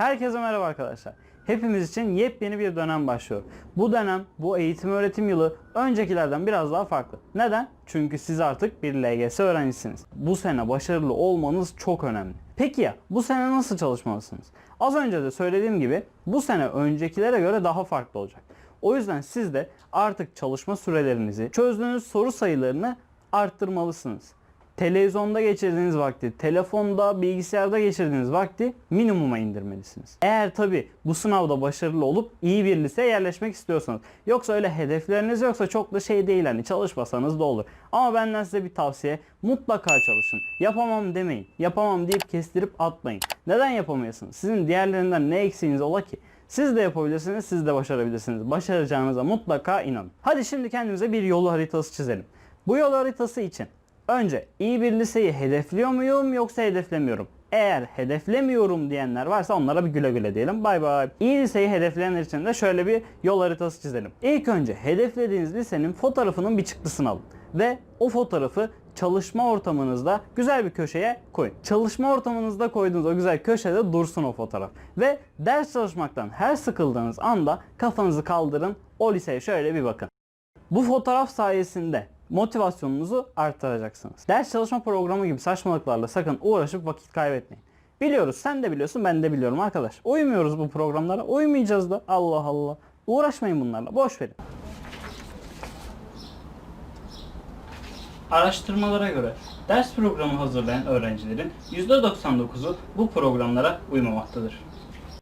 Herkese merhaba arkadaşlar. Hepimiz için yepyeni bir dönem başlıyor. Bu dönem, bu eğitim öğretim yılı öncekilerden biraz daha farklı. Neden? Çünkü siz artık bir LGS öğrencisiniz. Bu sene başarılı olmanız çok önemli. Peki ya bu sene nasıl çalışmalısınız? Az önce de söylediğim gibi bu sene öncekilere göre daha farklı olacak. O yüzden siz de artık çalışma sürelerinizi, çözdüğünüz soru sayılarını arttırmalısınız televizyonda geçirdiğiniz vakti, telefonda, bilgisayarda geçirdiğiniz vakti minimuma indirmelisiniz. Eğer tabi bu sınavda başarılı olup iyi bir liseye yerleşmek istiyorsanız. Yoksa öyle hedefleriniz yoksa çok da şey değil hani çalışmasanız da olur. Ama benden size bir tavsiye mutlaka çalışın. Yapamam demeyin. Yapamam deyip kestirip atmayın. Neden yapamıyorsunuz? Sizin diğerlerinden ne eksiğiniz ola ki? Siz de yapabilirsiniz, siz de başarabilirsiniz. Başaracağınıza mutlaka inanın. Hadi şimdi kendimize bir yol haritası çizelim. Bu yol haritası için Önce iyi bir liseyi hedefliyor muyum yoksa hedeflemiyorum? Eğer hedeflemiyorum diyenler varsa onlara bir güle güle diyelim. Bay bay. İyi liseyi hedefleyenler için de şöyle bir yol haritası çizelim. İlk önce hedeflediğiniz lisenin fotoğrafının bir çıktısını alın. Ve o fotoğrafı çalışma ortamınızda güzel bir köşeye koyun. Çalışma ortamınızda koyduğunuz o güzel köşede dursun o fotoğraf. Ve ders çalışmaktan her sıkıldığınız anda kafanızı kaldırın o liseye şöyle bir bakın. Bu fotoğraf sayesinde motivasyonunuzu arttıracaksınız. Ders çalışma programı gibi saçmalıklarla sakın uğraşıp vakit kaybetmeyin. Biliyoruz sen de biliyorsun ben de biliyorum arkadaş. Uymuyoruz bu programlara. Uymayacağız da Allah Allah. Uğraşmayın bunlarla. Boş verin. Araştırmalara göre ders programı hazırlayan öğrencilerin %99'u bu programlara uymamaktadır.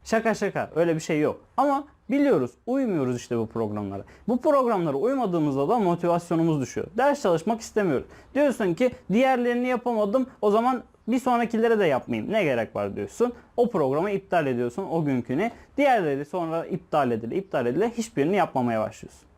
Şaka şaka öyle bir şey yok. Ama biliyoruz uymuyoruz işte bu programlara. Bu programlara uymadığımızda da motivasyonumuz düşüyor. Ders çalışmak istemiyoruz. Diyorsun ki diğerlerini yapamadım o zaman bir sonrakilere de yapmayayım. Ne gerek var diyorsun. O programı iptal ediyorsun o günkünü. Diğerleri sonra iptal edile iptal edile hiçbirini yapmamaya başlıyorsun.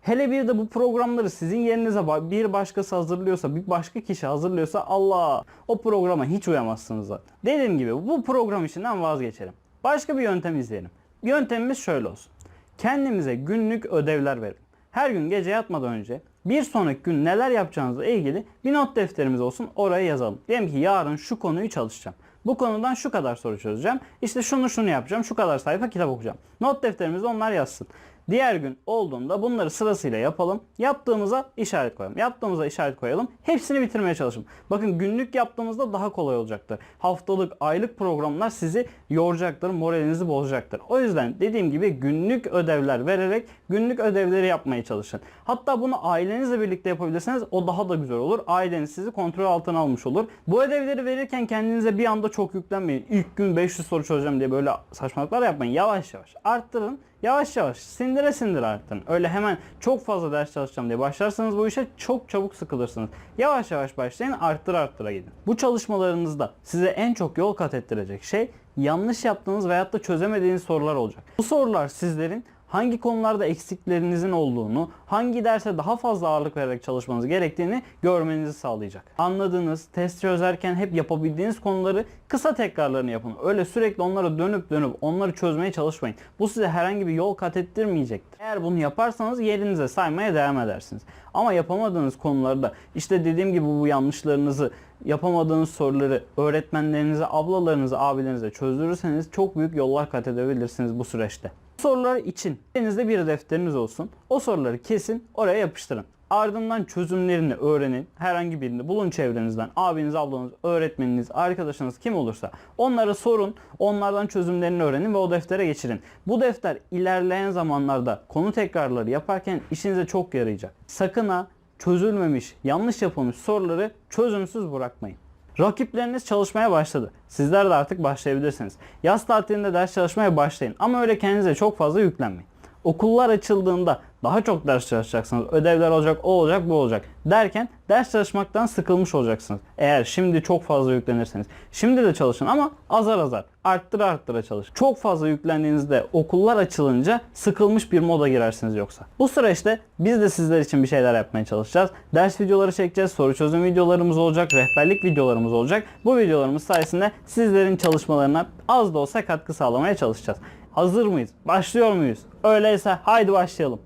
Hele bir de bu programları sizin yerinize bir başkası hazırlıyorsa, bir başka kişi hazırlıyorsa Allah o programa hiç uyamazsınız zaten. Dediğim gibi bu program işinden vazgeçelim. Başka bir yöntem izleyelim. Yöntemimiz şöyle olsun. Kendimize günlük ödevler verin. Her gün gece yatmadan önce bir sonraki gün neler yapacağınızla ilgili bir not defterimiz olsun oraya yazalım. Diyelim ki yarın şu konuyu çalışacağım. Bu konudan şu kadar soru çözeceğim. İşte şunu şunu yapacağım. Şu kadar sayfa kitap okuyacağım. Not defterimizde onlar yazsın. Diğer gün olduğunda bunları sırasıyla yapalım. Yaptığımıza işaret koyalım. Yaptığımıza işaret koyalım. Hepsini bitirmeye çalışın. Bakın günlük yaptığımızda daha kolay olacaktır. Haftalık, aylık programlar sizi yoracaktır, moralinizi bozacaktır. O yüzden dediğim gibi günlük ödevler vererek günlük ödevleri yapmaya çalışın. Hatta bunu ailenizle birlikte yapabilirseniz o daha da güzel olur. Aileniz sizi kontrol altına almış olur. Bu ödevleri verirken kendinize bir anda çok yüklenmeyin. İlk gün 500 soru çözeceğim diye böyle saçmalıklar yapmayın. Yavaş yavaş arttırın. Yavaş yavaş sindire sindire arttırın. Öyle hemen çok fazla ders çalışacağım diye başlarsanız bu işe çok çabuk sıkılırsınız. Yavaş yavaş başlayın arttır arttıra gidin. Bu çalışmalarınızda size en çok yol kat ettirecek şey yanlış yaptığınız veyahut da çözemediğiniz sorular olacak. Bu sorular sizlerin hangi konularda eksiklerinizin olduğunu, hangi derse daha fazla ağırlık vererek çalışmanız gerektiğini görmenizi sağlayacak. Anladığınız, test çözerken hep yapabildiğiniz konuları kısa tekrarlarını yapın. Öyle sürekli onlara dönüp dönüp onları çözmeye çalışmayın. Bu size herhangi bir yol kat ettirmeyecektir. Eğer bunu yaparsanız yerinize saymaya devam edersiniz. Ama yapamadığınız konularda işte dediğim gibi bu yanlışlarınızı, yapamadığınız soruları öğretmenlerinize, ablalarınıza, abilerinize çözdürürseniz çok büyük yollar kat edebilirsiniz bu süreçte. Sorular için elinizde bir defteriniz olsun. O soruları kesin oraya yapıştırın. Ardından çözümlerini öğrenin. Herhangi birini bulun çevrenizden. Abiniz, ablanız, öğretmeniniz, arkadaşınız kim olursa onlara sorun. Onlardan çözümlerini öğrenin ve o deftere geçirin. Bu defter ilerleyen zamanlarda konu tekrarları yaparken işinize çok yarayacak. Sakın ha çözülmemiş, yanlış yapılmış soruları çözümsüz bırakmayın. Rakipleriniz çalışmaya başladı. Sizler de artık başlayabilirsiniz. Yaz tatilinde ders çalışmaya başlayın ama öyle kendinize çok fazla yüklenmeyin. Okullar açıldığında daha çok ders çalışacaksınız. Ödevler olacak, o olacak, bu olacak derken ders çalışmaktan sıkılmış olacaksınız. Eğer şimdi çok fazla yüklenirseniz. Şimdi de çalışın ama azar azar. Arttıra arttıra çalışın. Çok fazla yüklendiğinizde okullar açılınca sıkılmış bir moda girersiniz yoksa. Bu süreçte biz de sizler için bir şeyler yapmaya çalışacağız. Ders videoları çekeceğiz, soru çözüm videolarımız olacak, rehberlik videolarımız olacak. Bu videolarımız sayesinde sizlerin çalışmalarına az da olsa katkı sağlamaya çalışacağız. Hazır mıyız? Başlıyor muyuz? Öyleyse haydi başlayalım.